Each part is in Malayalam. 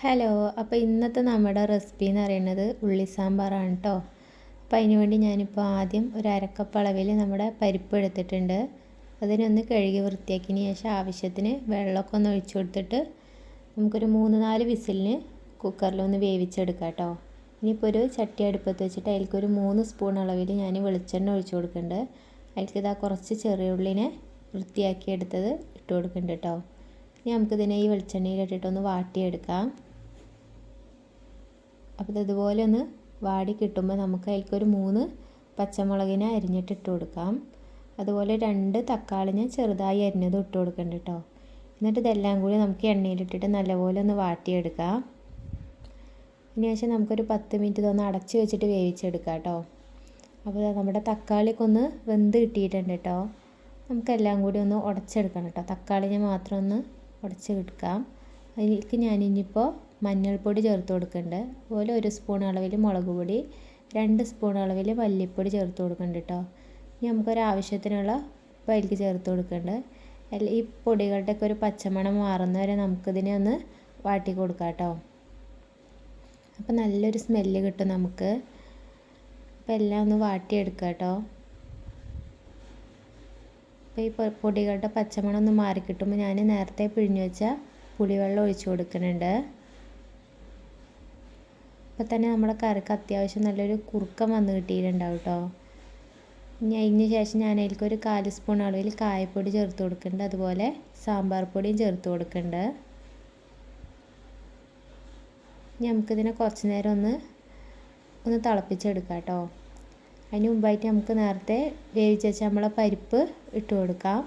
ഹലോ അപ്പോൾ ഇന്നത്തെ നമ്മുടെ റെസിപ്പി എന്ന് പറയുന്നത് ഉള്ളി സാമ്പാറാണ് കേട്ടോ അപ്പോൾ അതിന് വേണ്ടി ഞാനിപ്പോൾ ആദ്യം ഒരു അരക്കപ്പ് അളവിൽ നമ്മുടെ പരിപ്പ് എടുത്തിട്ടുണ്ട്. അതിനൊന്ന് കഴുകി വൃത്തിയാക്കിയതിന് ശേഷം ആവശ്യത്തിന് വെള്ളമൊക്കെ ഒന്ന് ഒഴിച്ചു കൊടുത്തിട്ട് നമുക്കൊരു മൂന്ന് നാല് വിസിലിന് കുക്കറിലൊന്ന് വേവിച്ചെടുക്കാം കേട്ടോ ഇനിയിപ്പോൾ ഒരു ചട്ടി അടുപ്പത്ത് വെച്ചിട്ട് അതിലേക്ക് ഒരു മൂന്ന് സ്പൂൺ അളവിൽ ഞാൻ വെളിച്ചെണ്ണ ഒഴിച്ചു കൊടുക്കുന്നുണ്ട്. അതിലേക്ക് ഇതാ കുറച്ച് ചെറിയ ഉള്ളിനെ വൃത്തിയാക്കി എടുത്തത് ഇട്ട് കൊടുക്കുന്നുണ്ട് കേട്ടോ ഇനി നമുക്കിതിനെ ഈ വെളിച്ചെണ്ണയിലിട്ടിട്ടൊന്ന് വാട്ടിയെടുക്കാം. അപ്പോൾ ഇതുപോലെ ഒന്ന് വാടി കിട്ടുമ്പോൾ നമുക്ക് അതിലേക്കൊരു മൂന്ന് പച്ചമുളകിനെ അരിഞ്ഞിട്ട് ഇട്ട് കൊടുക്കാം. അതുപോലെ രണ്ട് തക്കാളി ഞാൻ ചെറുതായി അരിഞ്ഞത് ഇട്ട് കൊടുക്കണ്ട കേട്ടോ എന്നിട്ട് ഇതെല്ലാം കൂടി നമുക്ക് എണ്ണയിലിട്ടിട്ട് നല്ലപോലെ ഒന്ന് വാട്ടിയെടുക്കാം. ഇനി ശേഷം നമുക്കൊരു പത്ത് മിനിറ്റ് ഇതൊന്ന് അടച്ച് വെച്ചിട്ട് വേവിച്ചെടുക്കാം കേട്ടോ അപ്പോൾ നമ്മുടെ തക്കാളിയൊക്കെ ഒന്ന് വെന്ത് കിട്ടിയിട്ടുണ്ട് കേട്ടോ നമുക്കെല്ലാം കൂടി ഒന്ന് ഉടച്ചെടുക്കണം കേട്ടോ തക്കാളിനെ മാത്രം ഒന്ന് ഉടച്ചെടുക്കാം അതിലേക്ക് ഞാനിനിയിപ്പോൾ മഞ്ഞൾപ്പൊടി ചേർത്ത് കൊടുക്കുന്നുണ്ട് അതുപോലെ ഒരു സ്പൂൺ അളവിൽ മുളക് പൊടി രണ്ട് സ്പൂൺ അളവിൽ മല്ലിപ്പൊടി ചേർത്ത് കൊടുക്കുന്നുണ്ട് കേട്ടോ ഇനി നമുക്കൊരു ആവശ്യത്തിനുള്ള ഉപ്പ് അതിലേക്ക് ചേർത്ത് കൊടുക്കുന്നുണ്ട് ഈ പൊടികളുടെയൊക്കെ ഒരു പച്ചമണം മാറുന്നവരെ നമുക്കിതിനെ ഒന്ന് വാട്ടി കൊടുക്കാം കേട്ടോ അപ്പോൾ നല്ലൊരു സ്മെല്ല് കിട്ടും നമുക്ക്. അപ്പോൾ എല്ലാം ഒന്ന് വാട്ടിയെടുക്കുക കേട്ടോ അപ്പോൾ ഈ പൊടികളുടെ പച്ചമണം ഒന്ന് മാറിക്കിട്ടുമ്പോൾ ഞാൻ നേരത്തെ പിഴിഞ്ഞു വെച്ച പുളിവെള്ളം ഒഴിച്ചു കൊടുക്കുന്നുണ്ട് അപ്പോൾ തന്നെ നമ്മുടെ കറിക്ക് അത്യാവശ്യം നല്ലൊരു കുറുക്കം വന്ന് കിട്ടിയിട്ടുണ്ടാവും കേട്ടോ ഇനി അതിന് ശേഷം ഞാൻ അതിലേക്ക് ഒരു കാൽ സ്പൂൺ അളവിൽ കായപ്പൊടി ചേർത്ത് കൊടുക്കുന്നുണ്ട് അതുപോലെ സാമ്പാർ പൊടിയും ചേർത്ത് കൊടുക്കുന്നുണ്ട് നമുക്കിതിനെ കുറച്ച് നേരം ഒന്ന് ഒന്ന് തിളപ്പിച്ചെടുക്കാം കേട്ടോ അതിന് മുമ്പായിട്ട് നമുക്ക് നേരത്തെ വേവിച്ച് വെച്ച നമ്മളെ പരിപ്പ് ഇട്ട് കൊടുക്കാം.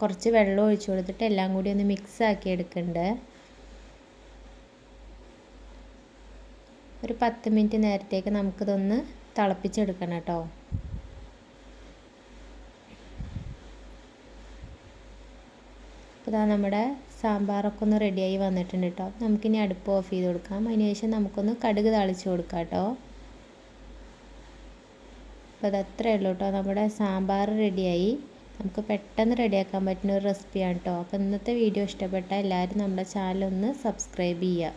കുറച്ച് വെള്ളം ഒഴിച്ചു കൊടുത്തിട്ട് എല്ലാം കൂടി ഒന്ന് മിക്സ് ആക്കി എടുക്കുന്നുണ്ട് ഒരു പത്ത് മിനിറ്റ് നേരത്തേക്ക് നമുക്കിതൊന്ന് തിളപ്പിച്ചെടുക്കണം കേട്ടോ. ഇതാ നമ്മുടെ സാമ്പാറൊക്കെ ഒന്ന് റെഡിയായി വന്നിട്ടുണ്ട് കേട്ടോ. നമുക്കിനി അടുപ്പ് ഓഫ് ചെയ്ത് കൊടുക്കാം. അതിനുശേഷം നമുക്കൊന്ന് കടുക് താളിച്ച് കൊടുക്കാം കേട്ടോ. അപ്പോൾ അത് അത്രയേ ഉള്ളൂ കേട്ടോ. നമ്മുടെ സാമ്പാർ റെഡിയായി. നമുക്ക് പെട്ടെന്ന് റെഡിയാക്കാൻ പറ്റുന്ന ഒരു റെസിപ്പിയാണ് കേട്ടോ. അപ്പോൾ ഇന്നത്തെ വീഡിയോ ഇഷ്ടപ്പെട്ട എല്ലാവരും നമ്മുടെ ചാനൽ ഒന്ന് സബ്സ്ക്രൈബ് ചെയ്യുക.